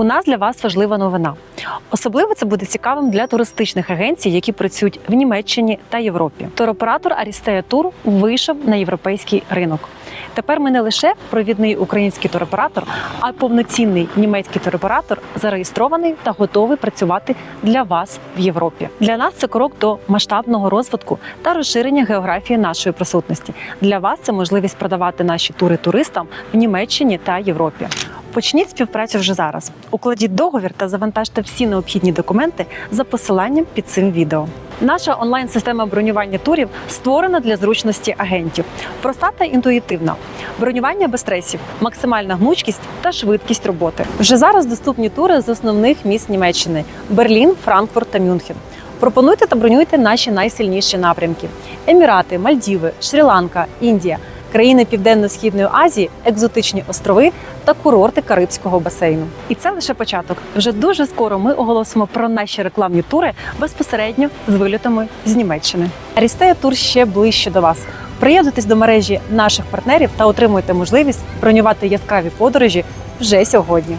У нас для вас важлива новина. Особливо це буде цікавим для туристичних агенцій, які працюють в Німеччині та Європі. Туроператор Арістея Тур вийшов на європейський ринок. Тепер ми не лише провідний український туроператор, а й повноцінний німецький туроператор зареєстрований та готовий працювати для вас в Європі. Для нас це крок до масштабного розвитку та розширення географії нашої присутності. Для вас це можливість продавати наші тури туристам в Німеччині та Європі. Почніть співпрацю вже зараз. Укладіть договір та завантажте всі необхідні документи за посиланням під цим відео. Наша онлайн-система бронювання турів створена для зручності агентів. Проста та інтуїтивна. Бронювання без стресів, максимальна гнучкість та швидкість роботи. Вже зараз доступні тури з основних міст Німеччини: Берлін, Франкфурт та Мюнхен. Пропонуйте та бронюйте наші найсильніші напрямки: Емірати, Мальдіви, Шрі-Ланка, Індія, країни Південно-східної Азії, екзотичні острови та курорти Карибського басейну. І це лише початок. Вже дуже скоро ми оголосимо про наші рекламні тури безпосередньо з вильотами з Німеччини. Арістея Тур ще ближче до вас. Приєднуйтесь до мережі наших партнерів та отримуйте можливість бронювати яскраві подорожі вже сьогодні.